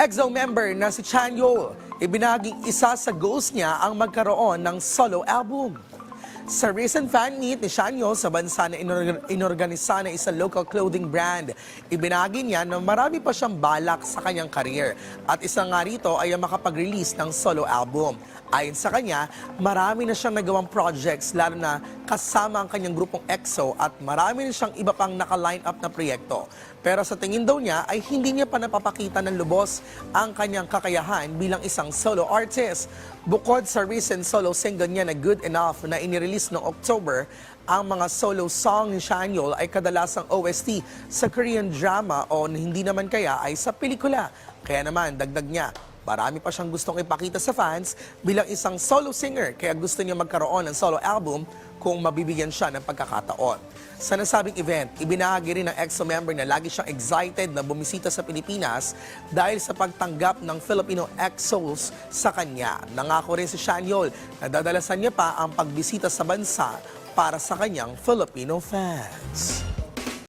EXO member na si Chanyeol, ibinaging isa sa goals niya ang magkaroon ng solo album. Sa recent fan meet ni Chanyeol sa bansa na inorga- inorganisa ng isang local clothing brand, ibinagi niya na marami pa siyang balak sa kanyang career at isa nga rito ay ang makapag-release ng solo album. Ayon sa kanya, marami na siyang nagawang projects lalo na kasama ang kanyang grupong EXO at marami na siyang iba pang naka-line up na proyekto. Pero sa tingin daw niya ay hindi niya pa napapakita ng lubos ang kanyang kakayahan bilang isang solo artist. Bukod sa recent solo single niya na Good Enough na inirelease noong October, ang mga solo song ni Shanyol ay kadalasang OST sa Korean drama o hindi naman kaya ay sa pelikula. Kaya naman, dagdag niya, Marami pa siyang gustong ipakita sa fans bilang isang solo singer kaya gusto niya magkaroon ng solo album kung mabibigyan siya ng pagkakataon. Sa nasabing event, ibinahagi rin ng EXO member na lagi siyang excited na bumisita sa Pilipinas dahil sa pagtanggap ng Filipino EXOs sa kanya. Nangako rin si Shanyol na dadalasan niya pa ang pagbisita sa bansa para sa kanyang Filipino fans.